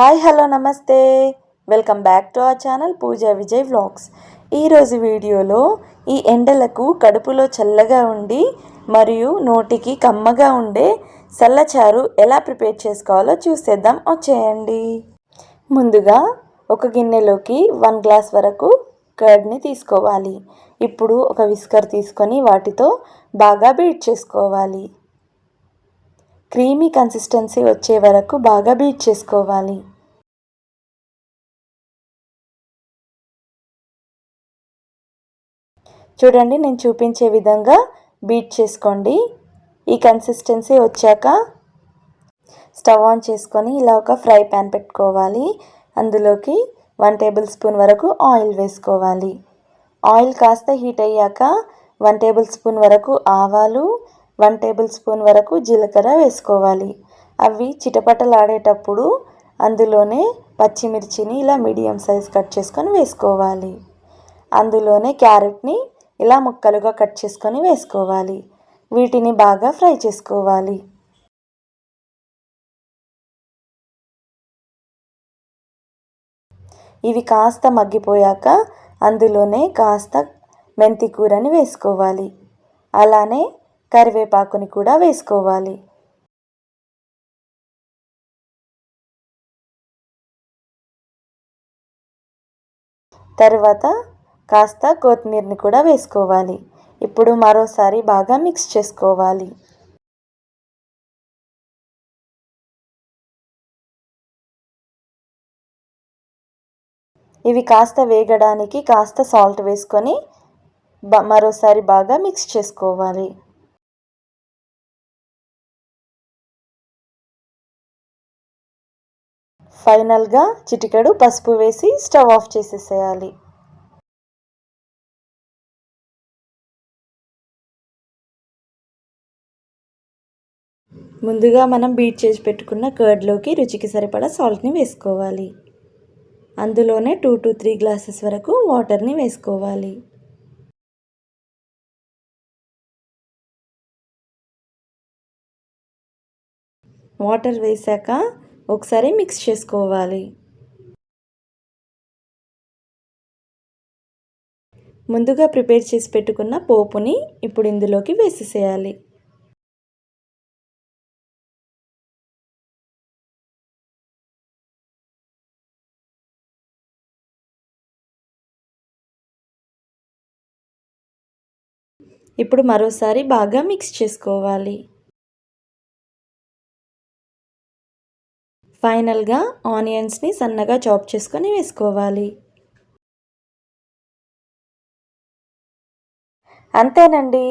Hi hello నమస్తే. Welcome back to our channel Pooja Vijay vlogs. ఈరోజు వీడియోలో ఈ ఎండలకు కడుపులో చల్లగా ఉండి మరియు నోటికి కమ్మగా ఉండే చల్లచారు ఎలా ప్రిపేర్ చేసుకోవాలో చూసేద్దాం. వచ్చేయండి. ముందుగా ఒక గిన్నెలోకి వన్ గ్లాస్ వరకు కర్డ్ని తీసుకోవాలి. ఇప్పుడు ఒక విస్కర్ తీసుకొని వాటితో బాగా బీట్ చేసుకోవాలి. క్రీమీ కన్సిస్టెన్సీ వచ్చే వరకు బాగా బీట్ చేసుకోవాలి. చూడండి నేను చూపించే విధంగా బీట్ చేసుకోండి. ఈ కన్సిస్టెన్సీ వచ్చాక స్టవ్ ఆన్ చేసుకొని ఇలా ఒక ఫ్రై ప్యాన్ పెట్టుకోవాలి. అందులోకి వన్ టేబుల్ స్పూన్ వరకు ఆయిల్ వేసుకోవాలి. ఆయిల్ కాస్త హీట్ అయ్యాక వన్ టేబుల్ స్పూన్ వరకు ఆవాలు వన్ టేబుల్ స్పూన్ వరకు జీలకర్ర వేసుకోవాలి. అవి చిటపటలాడేటప్పుడు అందులోనే పచ్చిమిర్చిని ఇలా మీడియం సైజ్ కట్ చేసుకొని వేసుకోవాలి. అందులోనే క్యారెట్ని ఇలా ముక్కలుగా కట్ చేసుకొని వేసుకోవాలి. వీటిని బాగా ఫ్రై చేసుకోవాలి. ఇవి కాస్త మగ్గిపోయాక అందులోనే కాస్త మెంతి కూరని వేసుకోవాలి. అలానే కరివేపాకుని కూడా వేసుకోవాలి. తర్వాత కాస్త కొత్తిమీరని కూడా వేసుకోవాలి. ఇప్పుడు మరోసారి బాగా మిక్స్ చేసుకోవాలి. ఇవి కాస్త వేగడానికి కాస్త సాల్ట్ వేసుకొని మరోసారి బాగా మిక్స్ చేసుకోవాలి. ఫైనల్గా చిటికెడు పసుపు వేసి స్టవ్ ఆఫ్ చేసేసేయాలి. ముందుగా మనం బీట్ చేసి పెట్టుకున్న కర్డ్లోకి రుచికి సరిపడా సాల్ట్ని వేసుకోవాలి. అందులోనే టూ టు త్రీ గ్లాసెస్ వరకు వాటర్ని వేసుకోవాలి. వాటర్ వేసాక ఒకసారి మిక్స్ చేసుకోవాలి. ముందుగా ప్రిపేర్ చేసి పెట్టుకున్న పోపుని ఇప్పుడు ఇందులోకి వేసేసేయాలి. ఇప్పుడు మరోసారి బాగా మిక్స్ చేసుకోవాలి. ఫైనల్గా ఆనియన్స్ని సన్నగా చాప్ చేసుకొని వేసుకోవాలి. అంతేనండి.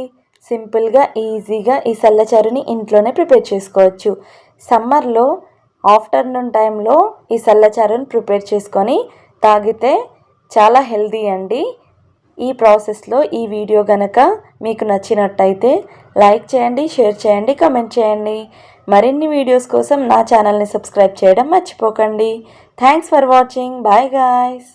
సింపుల్గా ఈజీగా ఈ చల్లచారుని ఇంట్లోనే ప్రిపేర్ చేసుకోవచ్చు. సమ్మర్లో ఆఫ్టర్నూన్ టైంలో ఈ చల్లచారుని ప్రిపేర్ చేసుకొని తాగితే చాలా హెల్దీ అండి. ఈ ప్రాసెస్లో ఈ వీడియో గనక మీకు నచ్చినట్టయితే లైక్ చేయండి షేర్ చేయండి కమెంట్ చేయండి. మరిన్ని వీడియోస్ కోసం నా ఛానల్ని సబ్స్క్రైబ్ చేయడం మర్చిపోకండి. Thanks for watching. Bye guys.